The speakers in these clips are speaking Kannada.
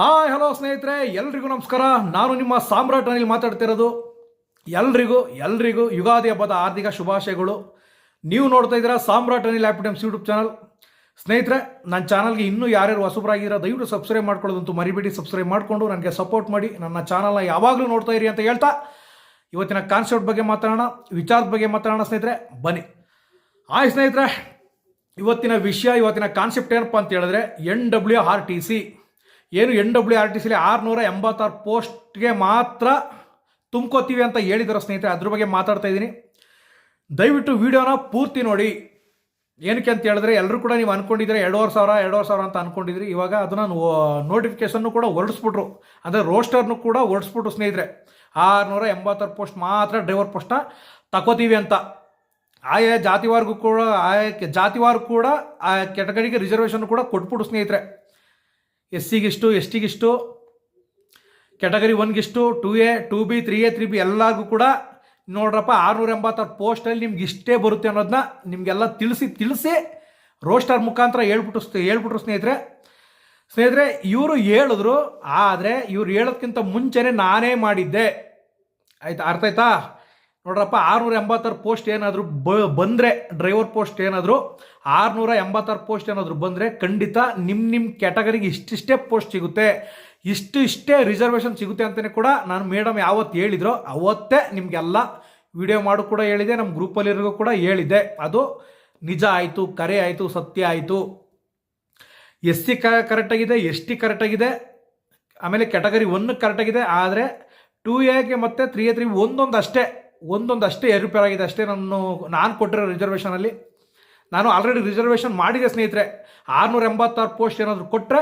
ಹಾಯ್, ಹಲೋ ಸ್ನೇಹಿತರೆ, ಎಲ್ರಿಗೂ ನಮಸ್ಕಾರ. ನಾನು ನಿಮ್ಮ ಸಾಮ್ರಾಟ್ ಅನಿಲ್ ಮಾತಾಡ್ತಿರೋದು. ಎಲ್ರಿಗೂ ಎಲ್ರಿಗೂ ಯುಗಾದಿ ಹಬ್ಬದ ಆರ್ಥಿಕ ಶುಭಾಶಯಗಳು. ನೀವು ನೋಡ್ತಾ ಇದ್ದೀರಾ ಸಾಮ್ರಾಟ್ ಅನಿಲ್ ಆ್ಯಪಿಟಮ್ಸ್ ಯೂಟ್ಯೂಬ್ ಚಾನಲ್. ಸ್ನೇಹಿತರೆ, ನನ್ನ ಚಾನಲ್ಗೆ ಇನ್ನೂ ಯಾರ್ಯಾರು ಹೊಸಬರಾಗಿರೋ ದಯವಿಟ್ಟು ಸಬ್ಸ್ಕ್ರೈಬ್ ಮಾಡ್ಕೊಳ್ಳೋದಂತೂ ಮರಿಬೇಡಿ. ಸಬ್ಸ್ಕ್ರೈಬ್ ಮಾಡಿಕೊಂಡು ನನಗೆ ಸಪೋರ್ಟ್ ಮಾಡಿ. ನನ್ನ ಚಾನಲ್ನ ಯಾವಾಗಲೂ ನೋಡ್ತಾ ಇರಿ ಅಂತ ಹೇಳ್ತಾ ಇವತ್ತಿನ ಕಾನ್ಸೆಪ್ಟ್ ಬಗ್ಗೆ ಮಾತಾಡೋಣ, ವಿಚಾರದ ಬಗ್ಗೆ ಮಾತಾಡೋಣ ಸ್ನೇಹಿತರೆ. ಬನ್ನಿ. ಹಾಯ್ ಸ್ನೇಹಿತರೆ. ಇವತ್ತಿನ ವಿಷಯ, ಇವತ್ತಿನ ಕಾನ್ಸೆಪ್ಟ್ ಏನಪ್ಪ ಅಂತ ಹೇಳಿದ್ರೆ N W R T C ಏನು ಎನ್ ಡಬ್ಲ್ಯೂ ಆರ್ ಟಿ ಸಿಲಿ ಆರುನೂರ ಎಂಬತ್ತಾರು ಪೋಸ್ಟ್ಗೆ ಮಾತ್ರ ತುಂಬ್ಕೋತೀವಿ ಅಂತ ಹೇಳಿದ್ರು ಸ್ನೇಹಿತರೆ. ಅದ್ರ ಬಗ್ಗೆ ಮಾತಾಡ್ತಾ ಇದ್ದೀನಿ. ದಯವಿಟ್ಟು ವಿಡಿಯೋನ ಪೂರ್ತಿ ನೋಡಿ. ಏನಕ್ಕೆ ಅಂತ ಹೇಳಿದ್ರೆ, ಎಲ್ಲರೂ ಕೂಡ ನೀವು ಅಂದ್ಕೊಂಡಿದ್ರೆ ಎರಡುವರೆ ಸಾವಿರ ಎರಡುವರೆ ಸಾವಿರ ಅಂತ ಅಂದ್ಕೊಂಡಿದ್ರಿ ಇವಾಗ ಅದನ್ನು ನೋಟಿಫಿಕೇಶನ್ನು ಕೂಡ ಹೊರಡಿಸ್ಬಿಟ್ರು. ಅಂದರೆ ರೋಸ್ಟರ್ನು ಕೂಡ ಹೊರಡಿಸ್ಬಿಟ್ರು ಸ್ನೇಹಿತರೆ. ಆರುನೂರ ಎಂಬತ್ತಾರು ಪೋಸ್ಟ್ ಮಾತ್ರ ಡ್ರೈವರ್ ಪೋಸ್ಟ್ನ ತಗೋತೀವಿ ಅಂತ. ಆಯಾ ಜಾತಿವಾರ್ಗೂ ಕೂಡ, ಆಯಾ ಜಾತಿವಾರು ಕೂಡ, ಆ ಕೆಟಗರಿಗೆ ರಿಸರ್ವೇಷನ್ ಕೂಡ ಕೊಟ್ಬಿಟ್ಟು ಸ್ನೇಹಿತರೆ. ಎಸ್ ಸಿಗಿಷ್ಟು ಎಸ್ ಟಿಗಿಷ್ಟು category ಒನ್ಗಿಷ್ಟು two A two B three A three B ಎಲ್ಲರಿಗೂ ಕೂಡ ನೋಡ್ರಪ್ಪ ಆರುನೂರ ಎಂಬತ್ತಾರು ಪೋಸ್ಟಲ್ಲಿ ನಿಮ್ಗೆ ಇಷ್ಟೇ ಬರುತ್ತೆ ಅನ್ನೋದನ್ನ ನಿಮಗೆಲ್ಲ ತಿಳಿಸಿ ತಿಳಿಸಿ ರೋಸ್ಟರ್ ಮುಖಾಂತರ ಹೇಳ್ಬಿಟ್ಟು ಹೇಳ್ಬಿಟ್ರು ಸ್ನೇಹಿತರೆ. ಸ್ನೇಹಿತರೆ, ಇವರು ಹೇಳಿದ್ರು, ಆದರೆ ಇವ್ರು ಹೇಳೋದ್ಕಿಂತ ಮುಂಚೆನೇ ನಾನೇ ಮಾಡಿದ್ದೆ. ಆಯ್ತಾ, ಅರ್ಥ ಆಯ್ತಾ? ನೋಡ್ರಪ್ಪ ಆರುನೂರ ಎಂಬತ್ತಾರು ಪೋಸ್ಟ್ ಏನಾದರೂ ಬ, ಬಂದರೆ ಡ್ರೈವರ್ ಪೋಸ್ಟ್ ಏನಾದರೂ ಆರುನೂರ ಎಂಬತ್ತಾರು ಪೋಸ್ಟ್ ಏನಾದರೂ ಬಂದರೆ ಖಂಡಿತ ನಿಮ್ಮ ನಿಮ್ಮ ಕ್ಯಾಟಗರಿಗೆ ಇಷ್ಟಿಷ್ಟೇ ಪೋಸ್ಟ್ ಸಿಗುತ್ತೆ. ಇಷ್ಟು ಇಷ್ಟೇ ರಿಸರ್ವೇಷನ್ ಸಿಗುತ್ತೆ ಅಂತಲೇ ಕೂಡ ನಾನು ಮೇಡಮ್ ಯಾವತ್ತು ಹೇಳಿದ್ರು, ಅವತ್ತೇ ನಿಮಗೆಲ್ಲ ವಿಡಿಯೋ ಮಾಡು ಕೂಡ ಹೇಳಿದೆ ನಮ್ಮ ಗ್ರೂಪಲ್ಲಿರಿಗೂ ಕೂಡ ಹೇಳಿದೆ. ಅದು ನಿಜ ಆಯಿತು, ಕರೆ ಆಯಿತು, ಸತ್ಯ ಆಯಿತು. ಎಸ್ ಸಿ ಕ ಕರೆಕ್ಟಾಗಿದೆ ಎಸ್ ಟಿ ಕರೆಕ್ಟಾಗಿದೆ ಆಮೇಲೆ ಕ್ಯಾಟಗರಿ ಒನ್ ಕರೆಕ್ಟಾಗಿದೆ ಆದರೆ ಟೂ ಎಗೆ ಮತ್ತು ತ್ರೀ ಎ ತ್ರೀ ಒಂದೊಂದು ಅಷ್ಟೇ ಒಂದೊಂದು ಅಷ್ಟೇ ಏರುಪೇರ್ ಆಗಿದೆ ಅಷ್ಟೇ ನಾನು ನಾನು ಕೊಟ್ಟಿರೋ ರಿಸರ್ವೇಷನಲ್ಲಿ ನಾನು ಆಲ್ರೆಡಿ ರಿಸರ್ವೇಷನ್ ಮಾಡಿದೆ ಸ್ನೇಹಿತರೆ. ಆರುನೂರ ಎಂಬತ್ತಾರು ಪೋಸ್ಟ್ ಏನಾದರೂ ಕೊಟ್ಟರೆ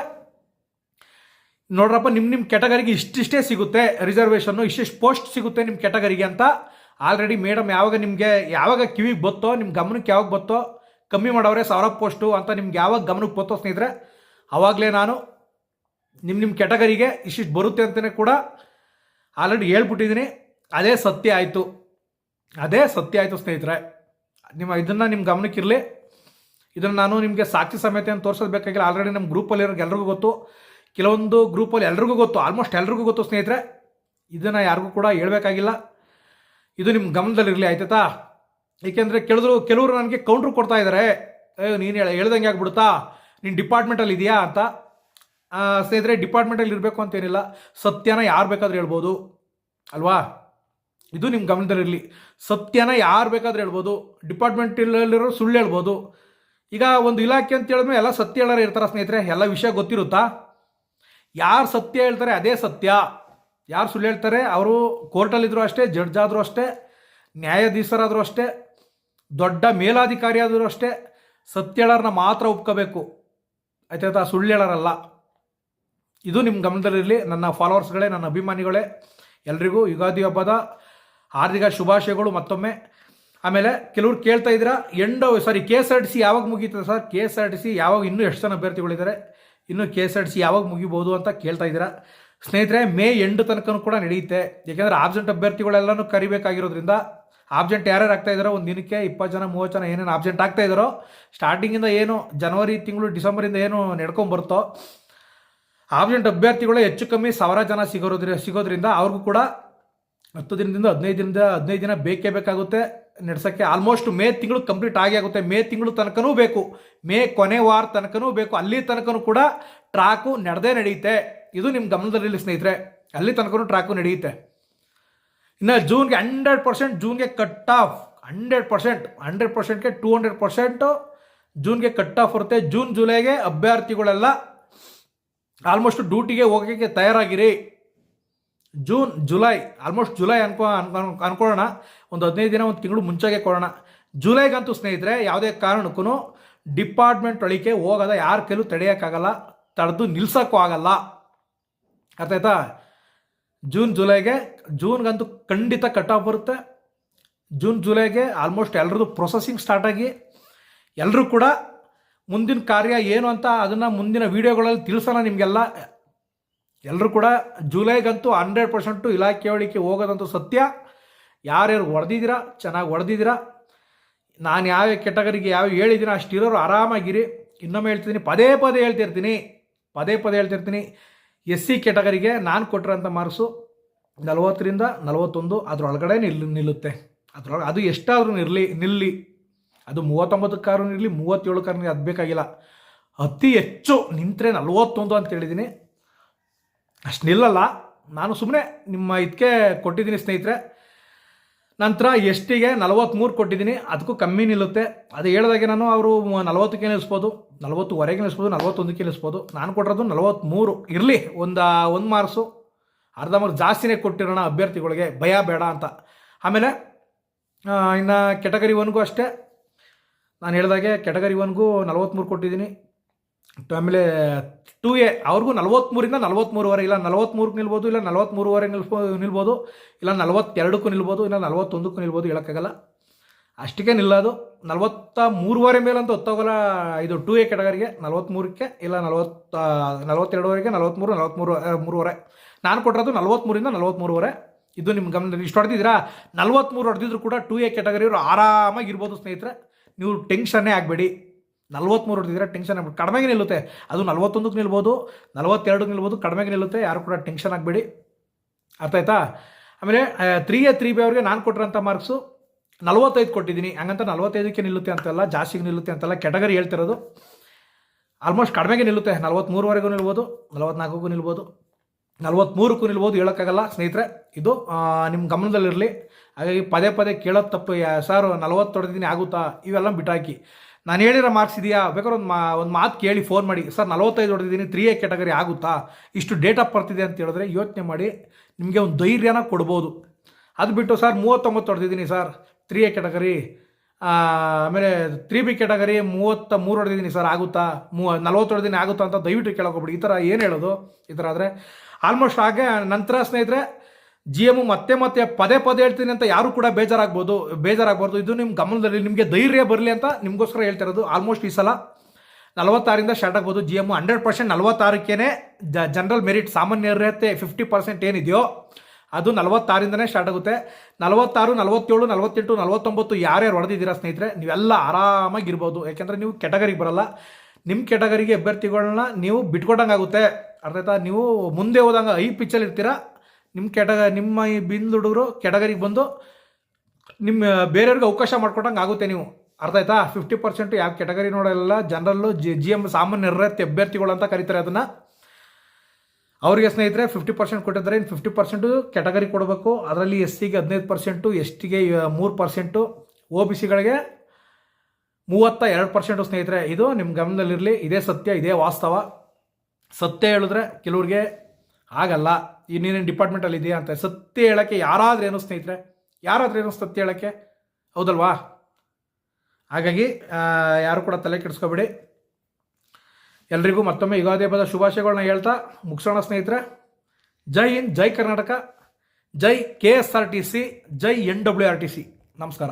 ನೋಡ್ರಪ್ಪ ನಿಮ್ಮ ನಿಮ್ಮ ಕೆಟಗರಿಗೆ ಇಷ್ಟಿಷ್ಟೇ ಸಿಗುತ್ತೆ ರಿಸರ್ವೇಷನ್ನು ಇಷ್ಟಿಷ್ಟು ಪೋಸ್ಟ್ ಸಿಗುತ್ತೆ ನಿಮ್ಮ ಕೆಟಗರಿಗೆ ಅಂತ. ಆಲ್ರೆಡಿ ಮೇಡಮ್ ಯಾವಾಗ ನಿಮಗೆ, ಯಾವಾಗ ಕಿವಿಗೆ ಬತ್ತೋ ನಿಮ್ಮ ಗಮನಕ್ಕೆ ಯಾವಾಗ ಬತ್ತೋ, ಕಮ್ಮಿ ಮಾಡೋರೆ ಸಾವಿರ ಪೋಸ್ಟು ಅಂತ ನಿಮ್ಗೆ ಯಾವಾಗ ಗಮನಕ್ಕೆ ಬತ್ತೋ ಸ್ನೇಹಿತರೆ ಆವಾಗಲೇ ನಾನು ನಿಮ್ಮ ನಿಮ್ಮ ಕೆಟಗರಿಗೆ ಇಷ್ಟಿಷ್ಟು ಬರುತ್ತೆ ಅಂತಲೇ ಕೂಡ ಆಲ್ರೆಡಿ ಹೇಳ್ಬಿಟ್ಟಿದ್ದೀನಿ. ಅದೇ ಸತ್ಯ ಆಯಿತು. ಅದೇ ಸತ್ಯ ಆಯಿತು ಸ್ನೇಹಿತರೆ. ನಿಮ್ಮ ಇದನ್ನು ನಿಮ್ಮ ಗಮನಕ್ಕಿರಲಿ. ಇದನ್ನು ನಾನು ನಿಮಗೆ ಸಾಕ್ಷಿ ಸಮೇತ ಅಂತ ತೋರಿಸೋದು ಬೇಕಾಗಿಲ್ಲ. ಆಲ್ರೆಡಿ ನಮ್ಮ ಗ್ರೂಪಲ್ಲಿರೋರಿಗೆ ಎಲ್ರಿಗೂ ಗೊತ್ತು. ಕೆಲವೊಂದು ಗ್ರೂಪಲ್ಲಿ ಎಲ್ರಿಗೂ ಗೊತ್ತು. ಆಲ್ಮೋಸ್ಟ್ ಎಲ್ರಿಗೂ ಗೊತ್ತು ಸ್ನೇಹಿತರೆ. ಇದನ್ನು ಯಾರಿಗೂ ಕೂಡ ಹೇಳ್ಬೇಕಾಗಿಲ್ಲ. ಇದು ನಿಮ್ಮ ಗಮನದಲ್ಲಿರಲಿ ಆಯ್ತಾ ಏಕೆಂದರೆ ಕೆಲವರು ಕೆಲವರು ನನಗೆ ಕೌಂಟ್ರ್ ಕೊಡ್ತಾ ಇದ್ದಾರೆ ಅಯ್ಯೋ, ನೀನು ಹೇಳ, ಹೇಳ್ದಂಗೆ ಆಗ್ಬಿಡುತ್ತಾ? ನೀನು ಡಿಪಾರ್ಟ್ಮೆಂಟಲ್ಲಿ ಇದೆಯಾ ಅಂತ. ಸ್ನೇಹಿತರೆ ಡಿಪಾರ್ಟ್ಮೆಂಟಲ್ಲಿ ಇರಬೇಕು ಅಂತೇನಿಲ್ಲ ಸತ್ಯನ ಯಾರು ಬೇಕಾದ್ರೂ ಹೇಳ್ಬೋದು. ಅಲ್ವಾ? ಇದು ನಿಮ್ಮ ಗಮನದಲ್ಲಿರಲಿ. ಸತ್ಯನ ಯಾರು ಬೇಕಾದ್ರೂ ಹೇಳ್ಬೋದು, ಡಿಪಾರ್ಟ್ಮೆಂಟಲ್ಲಿರೋ ಸುಳ್ಳು ಹೇಳ್ಬೋದು. ಈಗ ಒಂದು ಇಲಾಖೆ ಅಂತ ಹೇಳಿದ್ರೆ ಎಲ್ಲ ಸತ್ಯ ಹೇಳೋರು ಇರ್ತಾರೆ ಸ್ನೇಹಿತರೆ, ಎಲ್ಲ ವಿಷಯ ಗೊತ್ತಿರುತ್ತಾ? ಯಾರು ಸತ್ಯ ಹೇಳ್ತಾರೆ ಅದೇ ಸತ್ಯ. ಯಾರು ಸುಳ್ಳು ಹೇಳ್ತಾರೆ ಅವರು ಕೋರ್ಟಲ್ಲಿದ್ದರೂ ಅಷ್ಟೇ ಜಡ್ಜ್ ಆದರೂ ಅಷ್ಟೇ, ನ್ಯಾಯಾಧೀಶರಾದರೂ ಅಷ್ಟೇ, ದೊಡ್ಡ ಮೇಲಾಧಿಕಾರಿ ಆದರೂ ಅಷ್ಟೇ, ಸತ್ಯ ಹೇಳೋರನ್ನ ಮಾತ್ರ ಒಪ್ಕೋಬೇಕು. ಆಯ್ತಾಯ್ತಾ? ಸುಳ್ಳು ಹೇಳೋರಲ್ಲ. ಇದು ನಿಮ್ಮ ಗಮನದಲ್ಲಿರಲಿ. ನನ್ನ ಫಾಲೋವರ್ಸ್ಗಳೇ ನನ್ನ ಅಭಿಮಾನಿಗಳೇ, ಎಲ್ರಿಗೂ ಯುಗಾದಿ ಹಬ್ಬದ ಹಾರ್ದಿಕ ಶುಭಾಶಯಗಳು ಮತ್ತೊಮ್ಮೆ. ಆಮೇಲೆ ಕೆಲವ್ರು ಕೇಳ್ತಾ ಇದ್ದೀರಾ, and sorry K S R T C ಯಾವಾಗ ಮುಗೀತದೆ sir? K S R T C ಯಾವಾಗ ಇನ್ನೂ ಎಷ್ಟು ಜನ ಅಭ್ಯರ್ಥಿಗಳಿದ್ದಾರೆ? ಇನ್ನು K S R T C ಯಾವಾಗ ಮುಗಿಬೋದು ಅಂತ ಕೇಳ್ತಾ ಇದ್ದೀರಾ? ಸ್ನೇಹಿತರೆ, ಮೇ ಎಂಡ್ ತನಕನೂ ಕೂಡ ನಡೆಯುತ್ತೆ. ಯಾಕೆಂದರೆ ಆಬ್ಸೆಂಟ್ ಅಭ್ಯರ್ಥಿಗಳೆಲ್ಲನೂ ಕರಿಬೇಕಾಗಿರೋದ್ರಿಂದ ಆಬ್ಸೆಂಟ್ ಯಾರ್ಯಾರು ಆಗ್ತಾ ಇದ್ದಾರೋ, ಒಂದು ದಿನಕ್ಕೆ ಇಪ್ಪತ್ತು ಜನ, ಮೂವತ್ತು ಜನ ಏನೇನು ಆಬ್ಸೆಂಟ್ ಆಗ್ತಾ ಇದ್ದಾರೋ ಸ್ಟಾರ್ಟಿಂಗಿಂದ ಏನು ಜನವರಿ ತಿಂಗಳು ಡಿಸೆಂಬರಿಂದ ಏನು ನಡ್ಕೊಂಬರುತ್ತೋ ಆಬ್ಸೆಂಟ್ ಅಭ್ಯರ್ಥಿಗಳು ಹೆಚ್ಚು ಕಮ್ಮಿ ಸಾವಿರ ಜನ ಸಿಗೋದ್ರಿ ಸಿಗೋದ್ರಿಂದ ಅವ್ರಿಗೂ ಕೂಡ ಹತ್ತು ದಿನದಿಂದ ಹದಿನೈದು ದಿನದ ಹದಿನೈದು ದಿನ ಬೇಕೇ ಬೇಕಾಗುತ್ತೆ. ನಡೆಸೋಕ್ಕೆ ಆಲ್ಮೋಸ್ಟ್ ಮೇ ತಿಂಗಳು ಕಂಪ್ಲೀಟ್ ಆಗಿ ಆಗುತ್ತೆ. ಮೇ ತಿಂಗಳು ತನಕನೂ ಬೇಕು. ಮೇ ಕೊನೆ ವಾರ ತನಕನೂ ಬೇಕು. ಅಲ್ಲಿ ತನಕನೂ ಕೂಡ ಟ್ರಾಕು ನಡೆದೇ ನಡೆಯುತ್ತೆ. ಇದು ನಿಮ್ಮ ಗಮನದಲ್ಲಿ ಸ್ನೇಹಿತರೆ. ಅಲ್ಲಿ ತನಕನೂ ಟ್ರಾಕು ನಡೆಯುತ್ತೆ. ಇನ್ನು ಜೂನ್ಗೆ hundred percent, ಜೂನ್ಗೆ cut off hundred percent, hundred ಪರ್ಸೆಂಟ್ಗೆ two hundred percent ಜೂನ್ಗೆ ಕಟ್ ಆಫ್ ಬರುತ್ತೆ ಜೂನ್, ಜುಲೈಗೆ ಅಭ್ಯರ್ಥಿಗಳೆಲ್ಲ ಆಲ್ಮೋಸ್ಟ್ ಡ್ಯೂಟಿಗೆ ಹೋಗೋಕ್ಕೆ ತಯಾರಾಗಿರಿ. ಜೂನ್, ಜುಲೈ ಆಲ್ಮೋಸ್ಟ್ ಜುಲೈ ಅನ್ಕೋ, ಅನ್ಕೊ- ಅನ್ಕೊಳ್ಳೋಣ ಒಂದು ಹದಿನೈದು ದಿನ, ಒಂದು ತಿಂಗಳು ಮುಂಚೆಗೆ ಕೊಡೋಣ. ಜುಲೈಗಂತೂ ಸ್ನೇಹಿತರೆ, ಯಾವುದೇ ಕಾರಣಕ್ಕೂ ಡಿಪಾರ್ಟ್ಮೆಂಟ್ ಒಳಗೆ ಹೋಗೋದ, ಯಾರ ಕೈಲೂ ತಡೆಯೋಕ್ಕಾಗಲ್ಲ ತಡೆದು ನಿಲ್ಸೋಕ್ಕೂ ಆಗಲ್ಲ. ಅರ್ಥ ಜೂನ್, ಜುಲೈಗೆ, ಜೂನ್ಗಂತೂ ಖಂಡಿತ ಕಟ್ ಆಫ್ ಬರುತ್ತೆ. ಜೂನ್, ಜುಲೈಗೆ ಆಲ್ಮೋಸ್ಟ್ ಎಲ್ಲರದು ಪ್ರೊಸೆಸಿಂಗ್ ಸ್ಟಾರ್ಟ್ ಆಗಿ ಎಲ್ಲರೂ ಕೂಡ ಮುಂದಿನ ಕಾರ್ಯ ಏನು ಅಂತ ಅದನ್ನು ಮುಂದಿನ ವೀಡಿಯೋಗಳಲ್ಲಿ ತಿಳಿಸೋಣ ನಿಮಗೆಲ್ಲ. ಎಲ್ಲರೂ ಕೂಡ ಜುಲೈಗಂತೂ ಹಂಡ್ರೆಡ್ ಪರ್ಸೆಂಟು ಇಲಾಖೆ ಒಳಗೆ ಹೋಗೋದಂತೂ ಸತ್ಯ. ಯಾರ್ಯಾರು ಹೊಡೆದಿದ್ದೀರಾ, ಚೆನ್ನಾಗಿ ಹೊಡೆದಿದ್ದೀರಾ? ನಾನು ಯಾವ ಕೆಟಗರಿಗೆ ಯಾವ ಹೇಳಿದ್ದೀನೋ ಅಷ್ಟಿರೋರು ಆರಾಮಾಗಿರಿ. ಇನ್ನೊಮ್ಮೆ ಹೇಳ್ತಿದ್ದೀನಿ ಪದೇ ಪದೇ ಹೇಳ್ತಿರ್ತೀನಿ, ಪದೇ ಪದೇ ಹೇಳ್ತಿರ್ತೀನಿ. ಎಸ್ ಸಿ ಕೆಟಗರಿಗೆ ನಾನು ಕೊಟ್ಟಿರೋಂಥ ಮಾರ್ಕ್ಸು ನಲವತ್ತರಿಂದ ನಲವತ್ತೊಂದು ಅದರೊಳಗಡೆ ನಿಲ್, ನಿಲ್ಲುತ್ತೆ. ಅದರೊಳಗೆ ಅದು ಎಷ್ಟಾದರೂ ಇರಲಿ ನಿಲ್ಲಿ. ಅದು ಮೂವತ್ತೊಂಬತ್ತಕ್ಕಾರು ಇರಲಿ ಮೂವತ್ತೇಳಕ್ಕಾರು ಅದು ಬೇಕಾಗಿಲ್ಲ. ಅತಿ ಹೆಚ್ಚು ನಿಂತರೆ ನಲವತ್ತೊಂದು ಅಂತ ಹೇಳಿದ್ದೀನಿ ಅಷ್ಟು ನಿಲ್ಲಲ್ಲ. ನಾನು ಸುಮ್ಮನೆ ನಿಮ್ಮ ಇದಕ್ಕೆ ಕೊಟ್ಟಿದ್ದೀನಿ ಸ್ನೇಹಿತರೆ. ನಂತರ ಎಷ್ಟಿಗೆ ನಲವತ್ತ್ಮೂರು ಕೊಟ್ಟಿದ್ದೀನಿ. ಅದಕ್ಕೂ ಕಮ್ಮಿ ನಿಲ್ಲುತ್ತೆ. ಅದು ಹೇಳಿದಾಗೆ ನಾನು ಅವರು ನಲವತ್ತಕ್ಕೆ ನಿಲ್ಲಿಸ್ಬೋದು ನಲವತ್ತುವರೆಗೆ ನಿಲ್ಲಿಸ್ಬೋದು ನಲವತ್ತೊಂದಕ್ಕೆ ನಿಲ್ಲಿಸ್ಬೋದು ನಾನು ಕೊಟ್ಟಿರೋದು ನಲವತ್ತ್ಮೂರು ಇರಲಿ. ಒಂದು ಒಂದು ಮಾರ್ಸು ಅರ್ಧ ಮಾರ್ಕ್ಸ್ ಜಾಸ್ತಿನೇ ಕೊಟ್ಟಿರೋಣ ಅಭ್ಯರ್ಥಿಗಳಿಗೆ. ಭಯ ಬೇಡ ಅಂತ. ಆಮೇಲೆ ಇನ್ನು ಕೆಟಗರಿ ಒನ್ಗೂ ಅಷ್ಟೇ. ನಾನು ಹೇಳಿದಾಗೆ ಕೆಟಗರಿ ಒನ್ಗೂ ನಲವತ್ತ್ಮೂರು ಕೊಟ್ಟಿದ್ದೀನಿ. ಆಮೇಲೆ ಟೂ ಎ ಅವ್ರಿಗೂ ನಲ್ವತ್ತ್ಮೂರಿಂದ ನಲ್ವತ್ತ್ಮೂರುವರೆ ಇಲ್ಲ ನಲ್ವತ್ತ್ಮೂರಕ್ಕೆ ನಿಲ್ಬೋದು, ಇಲ್ಲ ನಲ್ವತ್ತ್ಮೂರುವರೆ ನಿಲ್ಬೋ ನಿಲ್ಬೋದು, ಇಲ್ಲ ನಲ್ವತ್ತೆರಡಕ್ಕೂ ನಿಲ್ಬೋದು, ಇಲ್ಲ ನಲ್ವತ್ತೊಂದಕ್ಕೂ ನಿಲ್ಬೋದು ಹೇಳೋಕ್ಕಾಗಲ್ಲ. ಅಷ್ಟಕ್ಕೆ ನಿಲ್ಲೋದು. ನಲ್ವತ್ತ ಮೂರುವರೆ ಅಂತ ಹೊತ್ತೋಗಲ್ಲ ಇದು ಟೂ ಎ ಕೆಟಗರಿಗೆ ನಲ್ವತ್ತ್ಮೂರಕ್ಕೆ ಇಲ್ಲ ನಲ್ವತ್ತ ನಲ್ವತ್ತೆರಡುವರೆಗೆ ನಲ್ವತ್ತ್ಮೂರು ನಲ್ವತ್ತ್ಮೂರು ಮೂರುವರೆ. ನಾನು ಕೊಟ್ಟಿರೋದು ನಲ್ವತ್ತ್ಮೂರಿಂದ ನಲ್ವತ್ತ್ಮೂರುವರೆ ಇದು ನಿಮ್ಮ ಗಮನ ಇಷ್ಟು ಹೊಡೆದಿದ್ದೀರಾ ನಲ್ವತ್ತ್ಮೂರು ಹೊಡೆದಿದ್ರು ಕೂಡ ಟೂ ಎ ಕೆಟಗರಿಯವರು ಆರಾಮಾಗಿರ್ಬೋದು ಸ್ನೇಹಿತರೆ. ನೀವು ಟೆನ್ಷನ್ನೇ ಆಗಬೇಡಿ. ನಲ್ವತ್ತ್ಮೂರು ಹೊಡೆದಿದ್ರೆ ಟೆನ್ಷನ್ ಆಗ್ಬಿಟ್ಟು ಕಡಿಮೆಗೆ ನಿಲ್ಲುತ್ತೆ. ಅದು ನಲ್ವತ್ತೊಂದಕ್ಕೆ ನಿಲ್ಬೋದು, ನಲ್ವತ್ತೆರಡಕ್ಕೆ ನಿಲ್ಬೋದು, ಕಡಿಮೆಗೆ ನಿಲ್ಲುತ್ತೆ. ಯಾರು ಕೂಡ ಟೆನ್ಷನ್ ಆಗಬೇಡಿ. ಅರ್ಥ ಆಯ್ತಾ? ಆಮೇಲೆ ತ್ರೀ ಎ ತ್ರೀ ಬಿ ಅವ್ರಿಗೆ ನಾನು ಕೊಟ್ಟಿರೋಂಥ ಮಾರ್ಕ್ಸು ನಲ್ವತ್ತೈದು ಕೊಟ್ಟಿದ್ದೀನಿ. ಹಂಗಂತ ನಲ್ವತ್ತೈದಕ್ಕೆ ನಿಲ್ಲುತ್ತೆ ಅಂತಲ್ಲ, ಜಾಸ್ತಿಗೆ ನಿಲ್ಲುತ್ತೆ ಅಂತೆಲ್ಲ ಕೆಟಗರಿ ಹೇಳ್ತಿರೋದು. ಆಲ್ಮೋಸ್ಟ್ ಕಡಿಮೆಗೆ ನಿಲ್ಲುತ್ತೆ. ನಲ್ವತ್ತ್ಮೂರುವರೆಗೂ ನಿಲ್ಬೋದು, ನಲ್ವತ್ನಾಲ್ಕಕ್ಕೂ ನಿಲ್ಬೋದು ನಲ್ವತ್ತ್ಮೂರಕ್ಕೂ ನಿಲ್ಬೋದು, ಹೇಳೋಕ್ಕಾಗಲ್ಲ ಸ್ನೇಹಿತರೆ. ಇದು ನಿಮ್ಮ ಗಮನದಲ್ಲಿರಲಿ. ಹಾಗಾಗಿ ಪದೇ ಪದೇ ಕೇಳೋದು ತಪ್ಪು ಸರ್ ನಲ್ವತ್ತು ಹೊಡೆದಿದ್ದೀನಿ ಆಗುತ್ತಾ? ಇವೆಲ್ಲ ಬಿಟ್ಟಾಕಿ. ನಾನು ಹೇಳಿರೋ ಮಾರ್ಕ್ಸ್ ಇದೆಯಾ? ಬೇಕಾದ್ರೆ ಒಂದು ಮಾ, ಒಂದು ಮಾತು ಕೇಳಿ ಫೋನ್ ಮಾಡಿ. ಸರ್, ನಲವತ್ತೈದು ಹೊಡೆದಿದ್ದೀನಿ ತ್ರೀ ಎ ಕ್ಯಾಟಗರಿ ಆಗುತ್ತಾ? ಇಷ್ಟು ಡೇಟ್ ಆಫ್ ಬರ್ತಿದೆ ಅಂತ ಹೇಳಿದ್ರೆ ಯೋಚನೆ ಮಾಡಿ, ನಿಮಗೆ ಒಂದು ಧೈರ್ಯನ ಕೊಡ್ಬೋದು. ಅದು ಬಿಟ್ಟು ಸರ್, ಮೂವತ್ತೊಂಬತ್ತು ಹೊಡೆದಿದ್ದೀನಿ ಸರ್ ತ್ರೀ ಎ ಕ್ಯಾಟಗರಿ ಆಮೇಲೆ ತ್ರೀ ಬಿ ಕ್ಯಾಟಗರಿ ಮೂವತ್ತ ಮೂರು ಹೊಡೆದಿದ್ದೀನಿ ಸರ್, ಆಗುತ್ತಾ? ಮೂ, ನಲ್ವತ್ತು ಹೊಡೆದಿನಿ ಆಗುತ್ತಾ ಅಂತ ದಯವಿಟ್ಟು ಕೇಳೋಕೋಬಿಡಿ ಈ ಥರ ಏನು ಹೇಳೋದು? ಈ ಥರ ಆದರೆ ಆಲ್ಮೋಸ್ಟ್ ಹಾಗೆ ನಂತರ ಸ್ನೇಹಿತರೆ ಜಿ ಎಂ ಮತ್ತೆ ಮತ್ತೆ ಪದೇ ಪದೇ ಹೇಳ್ತೀನಿ ಅಂತ ಯಾರು ಕೂಡ ಬೇಜಾರಾಗ್ಬೋದು, ಬೇಜಾರಾಗ್ಬಾರ್ದು. ಇದು ನಿಮ್ಮ ಗಮನದಲ್ಲಿ ನಿಮಗೆ ಧೈರ್ಯ ಬರಲಿ ಅಂತ ನಿಮಗೋಸ್ಕರ ಹೇಳ್ತಿರೋದು ಆಲ್ಮೋಸ್ಟ್ ಈ ಸಲ. ನಲವತ್ತಾರಿಂದ ಸ್ಟಾರ್ಟ್ ಆಗ್ಬೋದು ಜಿ ಎಂ ಹಂಡ್ರೆಡ್ ಪರ್ಸೆಂಟ್ ನಲವತ್ತಾರಕ್ಕೇ ಜನರಲ್ ಮೆರಿಟ್ ಸಾಮಾನ್ಯ ಅರ್ಹತೆ ಫಿಫ್ಟಿ ಪರ್ಸೆಂಟ್ ಏನಿದೆಯೋ ಅದು ನಲವತ್ತಾರಿಂದನೇ ಸ್ಟಾರ್ಟ್ ಆಗುತ್ತೆ. ನಲವತ್ತಾರು, ನಲವತ್ತೇಳು, ನಲವತ್ತೆಂಟು, ನಲವತ್ತೊಂಬತ್ತು ಯಾರ್ಯಾರು ಹೊಡೆದಿದ್ದೀರಾ ಸ್ನೇಹಿತರೆ, ನೀವೆಲ್ಲ ಆರಾಮಾಗಿರ್ಬೋದು. ಯಾಕೆಂದರೆ ನೀವು ಕೆಟಗರಿಗೆ ಬರಲ್ಲ. ನಿಮ್ಮ ಕೆಟಗರಿಗೆ ಅಭ್ಯರ್ಥಿಗಳನ್ನ ನೀವು ಬಿಟ್ಕೊಟ್ಟಂಗೆ ಆಗುತ್ತೆ ಅರ್ಥ ಆಯ್ತಾ? ನೀವು ಮುಂದೆ ಹೋದಂಗೆ ಐ ಪಿಚ್ಚಲ್ಲಿ ಇರ್ತೀರಾ? ನಿಮ್ಮ ಕೆಟಗ, ನಿಮ್ಮ ಈ ಬಿಂದು ಹುಡುಗರು ಕೆಟಗರಿಗೆ ಬಂದು ನಿಮ್ಮ ಬೇರೆಯವ್ರಿಗೆ ಅವಕಾಶ ಮಾಡ್ಕೊಟ್ಟಂಗೆ ಆಗುತ್ತೆ ನೀವು. ಅರ್ಥ ಆಯ್ತಾ? ಫಿಫ್ಟಿ ಪರ್ಸೆಂಟ್ ಯಾವ ಕೆಟಗರಿ ನೋಡಲ್ಲ, ಜನರಲ್ಲು ಜಿ ಜಿ ಎಂ ಸಾಮಾನ್ಯ ಅರ್ಹತೆ ಅಭ್ಯರ್ಥಿಗಳು ಅಂತ ಕರೀತಾರೆ ಅದನ್ನು. ಅವರಿಗೆ ಸ್ನೇಹಿತರೆ ಫಿಫ್ಟಿ ಪರ್ಸೆಂಟ್ ಕೊಟ್ಟಿದ್ದಾರೆ. ಇನ್ನು ಫಿಫ್ಟಿ ಪರ್ಸೆಂಟು ಕೆಟಗರಿ ಕೊಡಬೇಕು. ಅದರಲ್ಲಿ ಎಸ್ ಸಿಗೆ ಹದಿನೈದು ಪರ್ಸೆಂಟು ಎಸ್ ಟಿಗೆ ಮೂರು ಪರ್ಸೆಂಟು ಒ ಬಿ ಸಿಗಳಿಗೆ ಮೂವತ್ತ ಎರಡು ಪರ್ಸೆಂಟು ಸ್ನೇಹಿತರೆ. ಇದು ನಿಮ್ಮ ಗಮನದಲ್ಲಿರಲಿ. ಇದೇ ಸತ್ಯ, ಇದೇ ವಾಸ್ತವ. ಸತ್ಯ ಹೇಳಿದ್ರೆ ಕೆಲವ್ರಿಗೆ ಆಗಲ್ಲ. ಇನ್ನೇನೇನು ಡಿಪಾರ್ಟ್ಮೆಂಟಲ್ಲಿ ಇದೆಯಾ ಅಂತ ಸತ್ಯ ಹೇಳೋಕ್ಕೆ ಯಾರಾದರೂ ಏನು ಸ್ನೇಹಿತರೆ? ಯಾರಾದರೂ ಏನು ಸತ್ಯ ಹೇಳೋಕ್ಕೆ? ಹೌದಲ್ವಾ? ಹಾಗಾಗಿ ಯಾರು ಕೂಡ ತಲೆ ಕೆಡಿಸ್ಕೋಬೇಡಿ. ಎಲ್ರಿಗೂ ಮತ್ತೊಮ್ಮೆ ಯುಗಾದಿ ಹಬ್ಬದ ಶುಭಾಶಯಗಳನ್ನ ಹೇಳ್ತಾ ಮುಗಿಸೋಣ ಸ್ನೇಹಿತರೆ. Jai Hind, Jai Karnataka, Jai K S R T C, Jai N W R T C. ನಮಸ್ಕಾರ.